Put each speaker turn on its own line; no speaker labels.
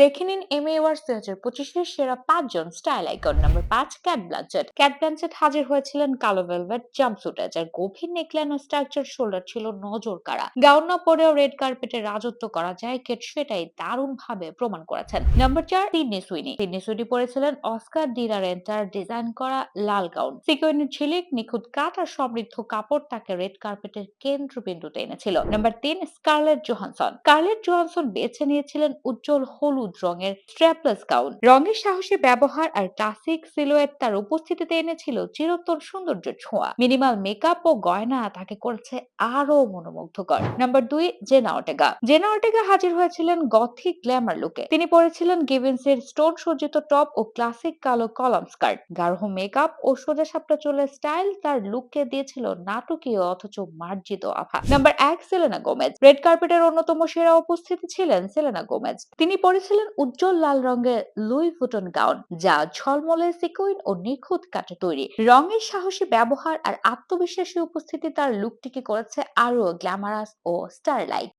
দেখে নিন MA awards দুই হাজার পঁচিশের সেরা পাঁচজন স্টাইল আইকন নাম্বার পাঁচ ক্যাট ব্লাঞ্চেট। ক্যাট ব্লাঞ্চেট হাজির হয়েছিলেন কালো ভেলভেট জাম্পসুটে যার গভীর নেকলাইন ও স্ট্রাকচার, শোল্ডার ছিল নজর কাড়া। গাউন না পরেও রেড কার্পেটে রাজত্ব করা যায় কেট সেটাই দারুণ ভাবে প্রমাণ করেছেন। নাম্বার চার, সিডনি সুইনি। সিডনি সুইনি পরেছিলেন অস্কার ডিরা রেন্টার, ডিজাইন করা লাল গাউন। সিকোয়েনের ঝিলিক নিখুঁত কাঠ আর সমৃদ্ধ কাপড় তাকে রেড কার্পেটের কেন্দ্রবিন্দুতে এনেছিল। নাম্বার তিন, স্কারলেট জোহানসন। স্কারলেট জোহানসন বেছে নিয়েছিলেন উজ্জ্বল হলুদ রঙের স্ট্র্যাপলেস গাউন রঙের সাহসী ব্যবহার আর ক্লাসিক সিলুয়েট তার উপস্থিতিতে এনেছিল চিরন্তন সৌন্দর্য ছোঁয়া। মিনিমাল মেকআপ ও গয়না তাকে করেছে আরও মনোমুগ্ধকর। নাম্বার দুই জেনা অর্টেগা জেনা অর্টেগা হাজির হয়েছিলেন গথিক গ্ল্যামার লুকে তিনি পরেছিলেন গিভেন্সের স্টোন সজ্জিত টপ ও ক্লাসিক কালো কলাম স্কার্ট গাঢ় মেকআপ ও সোজা সাপটা চলে স্টাইল তার লুককে দিয়েছিল নাটকীয় অথচ মার্জিত আভা। নাম্বার এক সেলেনা গোমেজ রেড কার্পেটের অন্যতম সেরা উপস্থিতি ছিলেন সেলেনা গোমেজ তিনি পরেছিলেন উজ্জ্বল লাল রঙের লুই ফুটন গাউন, যা ঝলমলে সিকুইন ও নিখুঁত কাটে তৈরি। রঙের সাহসী ব্যবহার আর আত্মবিশ্বাসী উপস্থিতি তার লুকটিকে করেছে আরও গ্ল্যামারাস ও স্টার লাইট